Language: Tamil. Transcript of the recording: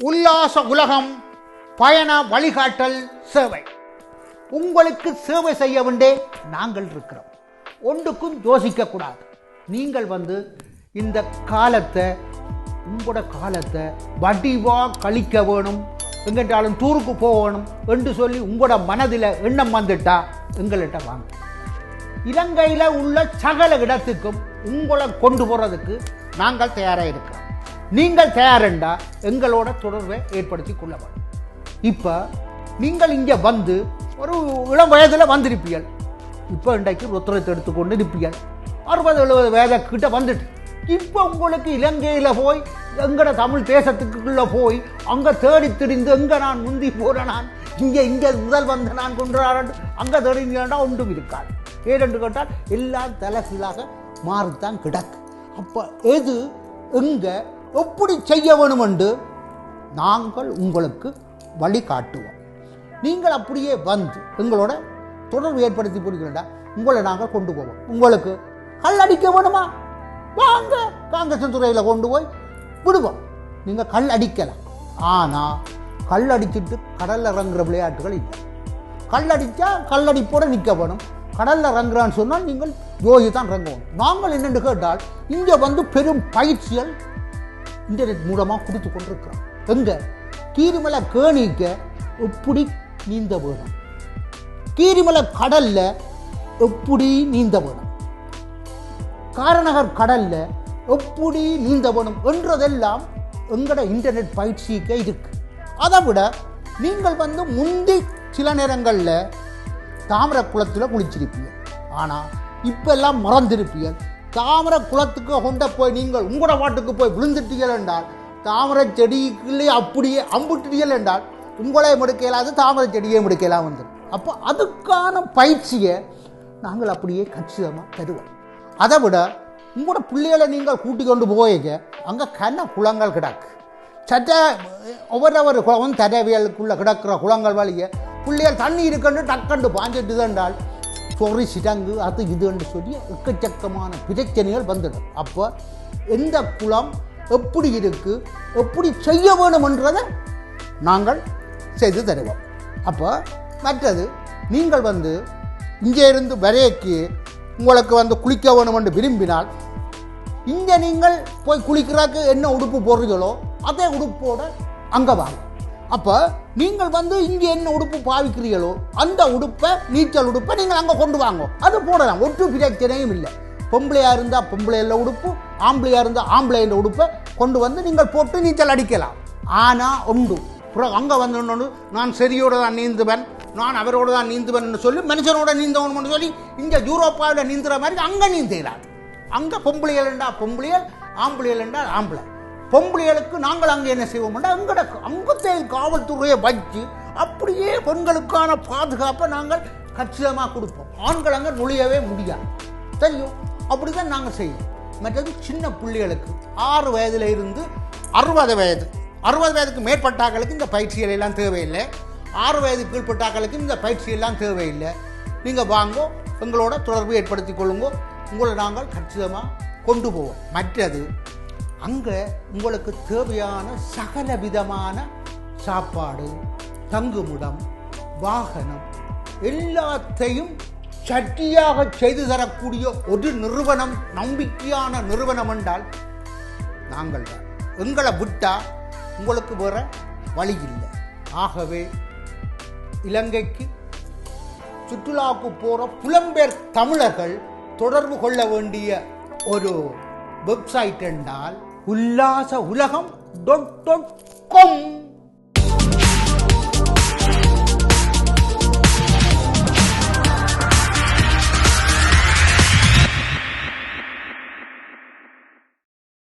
உல்லாச உலகம் பயண வழிகாட்டல் சேவை. உங்களுக்கு சேவை செய்ய வேண்டே நாங்கள் இருக்கிறோம். ஒன்றுக்கும் யோசிக்க கூடாது. நீங்கள் வந்து இந்த காலத்தை உங்களோட காலத்தை வடிவா கழிக்க வேணும். எங்கிட்டாலும் டூருக்கு போகணும் என்று சொல்லி உங்களோட மனதில் எண்ணம் வந்துட்டா எங்கள்கிட்ட வாங்க. இலங்கையில் உள்ள சகல இடத்துக்கும் உங்களை கொண்டு போகிறதுக்கு நாங்கள் தயாராக இருக்கிறோம் நீங்கள் தயாரெண்டா எங்களோட தொடர்பை ஏற்படுத்தி கொள்ள இப்போ நீங்கள் இங்கே வந்து ஒரு இளம் வயதில் வந்திருப்பீர்கள். இப்போ இன்றைக்கு ருத்திரத்தை எடுத்துக்கொண்டு இருப்பீர்கள் அறுபது எழுபது வயதை கிட்ட வந்துட்டு இப்போ உங்களுக்கு இலங்கையில் போய் எங்கட தமிழ் தேசத்துக்குள்ளே போய் அங்கே தேடி திரிந்து எங்கே நான் முந்தி போகிறேன் நான் இங்கே இங்கே முதல் வந்த நான் கொண்டாடு அங்கே தேடினா ஒன்றும் இருக்காது. ஏனென்று கேட்டால் எல்லாம் தலைசிலாக மாறித்தான் கிடக்கு. அப்போ எது எங்கே எப்படி செய்ய வேணும் என்று நாங்கள் உங்களுக்கு வழி காட்டுவோம் நீங்கள் அப்படியே வந்து எங்களோட தொடர்பு ஏற்படுத்தி போடுகிறா உங்களை நாங்கள் கொண்டு போவோம். உங்களுக்கு கல் அடிக்க வேணுமா? வாங்க காங்கிரஸ் துறையில் கொண்டு போய் விடுவோம். நீங்கள் கல் அடிக்கலாம். ஆனால் கல் அடிச்சுட்டு கடலில் இறங்குற விளையாட்டுகள் இல்லை. கல் அடித்தா கல்லடிப்போட நிற்க வேணும். கடலில் இறங்குறான்னு சொன்னால் நீங்கள் யோகி தான் இறங்குவோம். நாங்கள் என்னென்று கேட்டால் இங்கே வந்து பெரும் பயிற்சிகள் இன்டர்நெட் மூலமாக கொடுத்து கொண்டிருக்கிறோம். எங்க? கீரிமலை கேணிக்க எப்படி நீந்த வேணும்? கீரிமலை கடல்ல எப்படி நீந்த வேணும்? காரநகர் கடல்ல எப்படி நீந்த வேணும் என்றதெல்லாம் எங்கட இன்டர்நெட் பயிற்சிக்க இருக்கு. அதை விட நீங்கள் வந்து முந்தி சில நேரங்களில் தாமரை குளத்தில் குளிச்சிருப்பீங்க. ஆனால் இப்பெல்லாம் மறந்திருப்பீங்க. தாமரை குளத்துக்கு கொண்ட போய் நீங்கள் உங்களோட வாட்டுக்கு போய் விழுந்துட்டீர்கள் என்றால் தாமரை செடிக்குள்ளே அப்படியே அம்புட்டீர்கள் என்றால் உங்களே எடுக்க இயலாது தாமரை செடியே எடுக்க இயலாம வந்துடும் அப்போ அதுக்கான பயிற்சியை நாங்கள் அப்படியே கச்சிதமாக தருவோம். அதை விட உங்களோட பிள்ளைகளை நீங்கள் கூட்டி கொண்டு போயிக்க அங்கே கன குளங்கள் கிடக்கு. சட்ட ஒவ்வொரு குளமும் தரவியலுக்குள்ள கிடக்கிற குளங்கள் வழியை பிள்ளைகள் தண்ணி இருக்குன்னு டக்கண்டு பாஞ்சிட்டு என்றால் சொறி சிடங்கு அது இதுன்னு சொல்லி எக்கச்சக்கமான பிரச்சனைகள் வந்துடும் அப்போ எந்த குளம் எப்படி இருக்கு எப்படி செய்ய வேணுமென்றதை நாங்கள் செய்து தருவோம். அப்போ மற்றது நீங்கள் வந்து இங்கே இருந்து உங்களுக்கு வந்து குளிக்க வேணும் என்று விரும்பினால் இங்கே நீங்கள் போய் குளிக்கிறதுக்கு என்ன உடுப்பு போடுறீங்களோ அதே உடுப்போடு அங்கே வாங்க. அப்போ நீங்கள் வந்து இங்கே என்ன உடுப்பு பாவிக்கிறீங்களோ அந்த உடுப்பை நீச்சல் உடுப்பை நீங்கள் அங்கே கொண்டு வாங்க. அது போடலாம். ஒட்டு பிரச்சனையும் இல்லை. பொம்பளையா இருந்தால் பொம்பளையில் உடுப்பு ஆம்பளையாக இருந்தால் ஆம்பளையில் உடுப்பை கொண்டு வந்து நீங்கள் போட்டு நீச்சல் அடிக்கலாம். ஆனால் உண்டு. அப்புறம் அங்கே வந்து நான் சரியோடு தான் நீந்துவேன். நான் அவரோட தான் நீந்துவேன் சொல்லி மனுஷனோட நீந்தவனும்னு சொல்லி இங்கே யூரோப்பாவில் நீந்துற மாதிரி அங்கே நீந்துகிறார் அங்கே பொம்பளைகள் என்றால் பொம்பளையல் ஆம்பளையல் என்றால் ஆம்பளை. பொம்பளைகளுக்கு நாங்கள் அங்கே என்ன செய்வோம்னா அங்கட அங்கத்தையில் காவல்துறையை வச்சு அப்படியே பெண்களுக்கான பாதுகாப்பை நாங்கள் கச்சிதமாக கொடுப்போம். ஆண்கள் அங்கே நுழையவே முடியாது. தெரியும்? அப்படி தான் நாங்கள் செய்வோம். மற்றது சின்ன பிள்ளைகளுக்கு ஆறு வயதுல இருந்து அறுபது வயது அறுபது வயதுக்கு மேற்பட்டாக்களுக்கு இந்த பயிற்சிகள் எல்லாம் தேவையில்லை. ஆறு வயது கீழ்பட்டாக்களுக்கு இந்த பயிற்சி எல்லாம் தேவையில்லை. நீங்கள் வாங்கோ எங்களோட தொடர்பு ஏற்படுத்தி கொள்ளுங்கோ. உங்களை நாங்கள் கச்சிதமாக கொண்டு போவோம். மற்றது அங்கே உங்களுக்கு தேவையான சகல விதமான சாப்பாடு தங்குமிடம் வாகனம் எல்லாத்தையும் சட்டியாக செய்து தரக்கூடிய ஒரு நிறுவனம் நம்பிக்கையான நிறுவனம் என்றால் நாங்கள் தான். எங்களை விட்டா உங்களுக்கு வேற வழி இல்லை. ஆகவே இலங்கைக்கு சுற்றுலாவுக்கு போகிற புலம்பெயர் தமிழர்கள் தொடர்பு கொள்ள வேண்டிய ஒரு வெப்சைட் என்றால் உல்லாச உலகம் டாட் டாட் காம்